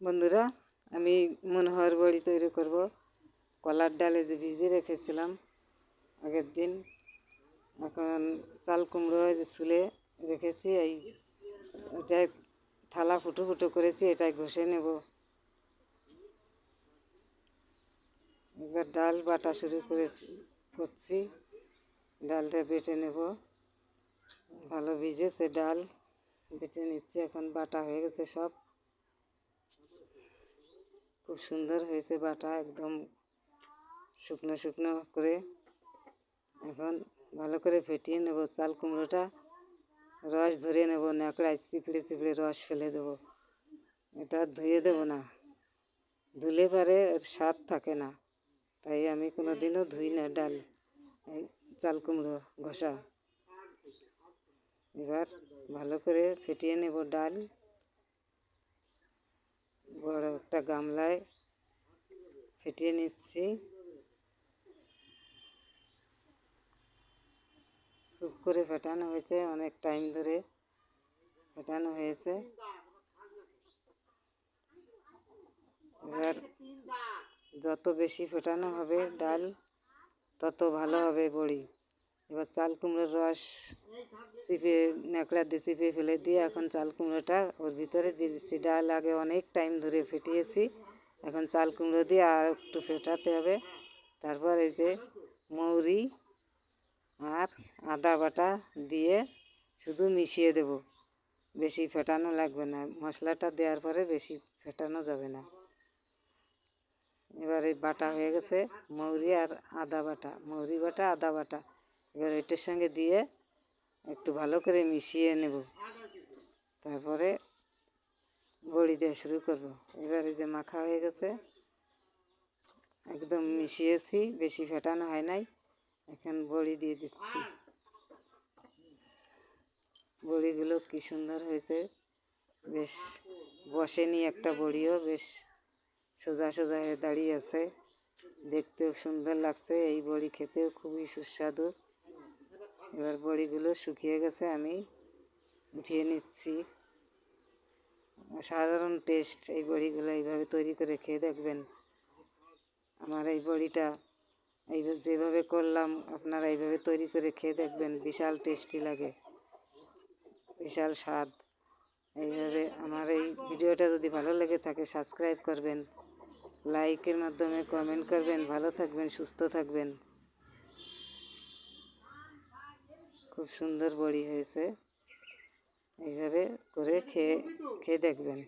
বন্ধুরা, আমি মনোহর বড়ি তৈরি করব। কলার ডালে যে ভিজে রেখেছিলাম আগের দিন, এখন চাল কুমড়ো যে চুলে রেখেছি, এই এটাই থালা ফুটো ফুটো করেছি এটাই ঘষে নেব। এবার ডাল বাটা শুরু করেছি, করছি। ডালটা বেটে নেব। ভালো ভিজেছে ডাল, বেটে নিচ্ছি, এখন বাটা হয়ে গেছে সব। খুব সুন্দর হয়েছে বাটা, একদম শুকনো শুকনো করে। এখন ভালো করে ফেটিয়ে নেব চাল কুমড়োটা, রস ধরে নেব ন্যাকড়ায় চিপড়ে চিপড়ে রস ফেলে দেবো। এটা ধুয়ে দেবো না, ধুলে পারে স্বাদ থাকে না, তাই আমি কোনো দিনও ধুই না ডাল, এই চাল কুমড়ো ঘষা। এবার ভালো করে ফেটিয়ে নেব ডাল বড় একটা গামলায় ফেটিয়ে নিচ্ছি। খুব করে ফেটানো হয়েছে, অনেক টাইম ধরে ফেটানো হয়েছে। এবার যত বেশি ফেটানো হবে ডাল, তত ভালো হবে বড়ি। এবার চাল কুমড়োর রস চিপে ন্যাকড়া দিয়ে চিপে ফেলে দিয়ে এখন চাল কুমড়োটা ওর ভিতরে দিয়ে দিচ্ছি। ডাল আগে অনেক টাইম ধরে ফেটিয়েছি, এখন চাল কুমড়ো দিয়ে আর একটু ফেটাতে হবে। তারপর এই যে মৌরি আর আদা বাটা দিয়ে শুধু মিশিয়ে দেব। বেশি ফেটানো লাগবে না, মশলাটা দেওয়ার পরে বেশি ফেটানো যাবে না। এবার এই বাটা হয়ে গেছে, মৌরি আর আদা বাটা, মৌরি বাটা, আদা বাটা। এবার এটার সঙ্গে দিয়ে একটু ভালো করে মিশিয়ে নেব। তারপরে বড়ি দেওয়া শুরু করব। এবারে যে মাখা হয়ে গেছে, একদম মিশিয়েছি, বেশি ফেটানো হয় নাই। এখন বড়ি দিয়ে দিচ্ছি। বড়িগুলো কি সুন্দর হয়েছে। বেশ বসেনি একটা বড়িও, বেশ সোজা সোজা হয়ে দাঁড়িয়ে আছে। দেখতেও সুন্দর লাগছে, এই বড়ি খেতেও খুবই সুস্বাদু। এবার বড়িগুলো শুকিয়ে গেছে, আমি উঠিয়ে নিচ্ছি। সাধারণ টেস্ট এই বড়িগুলো এইভাবে তৈরি করে খেয়ে দেখবেন। আমার এই বড়িটা এইভাবে যেভাবে করলাম, আপনারা এইভাবে তৈরি করে খেয়ে দেখবেন, বিশাল টেস্টি লাগে, বিশাল স্বাদ। এইভাবে আমার এই ভিডিওটা যদি ভালো লেগে থাকে সাবস্ক্রাইব করবেন লাইকের মাধ্যমে কমেন্ট করবেন, ভালো থাকবেন, সুস্থ থাকবেন। খুব সুন্দর বড়ি হয়েছে। এইভাবে করে খেয়ে খেয়ে দেখবেন।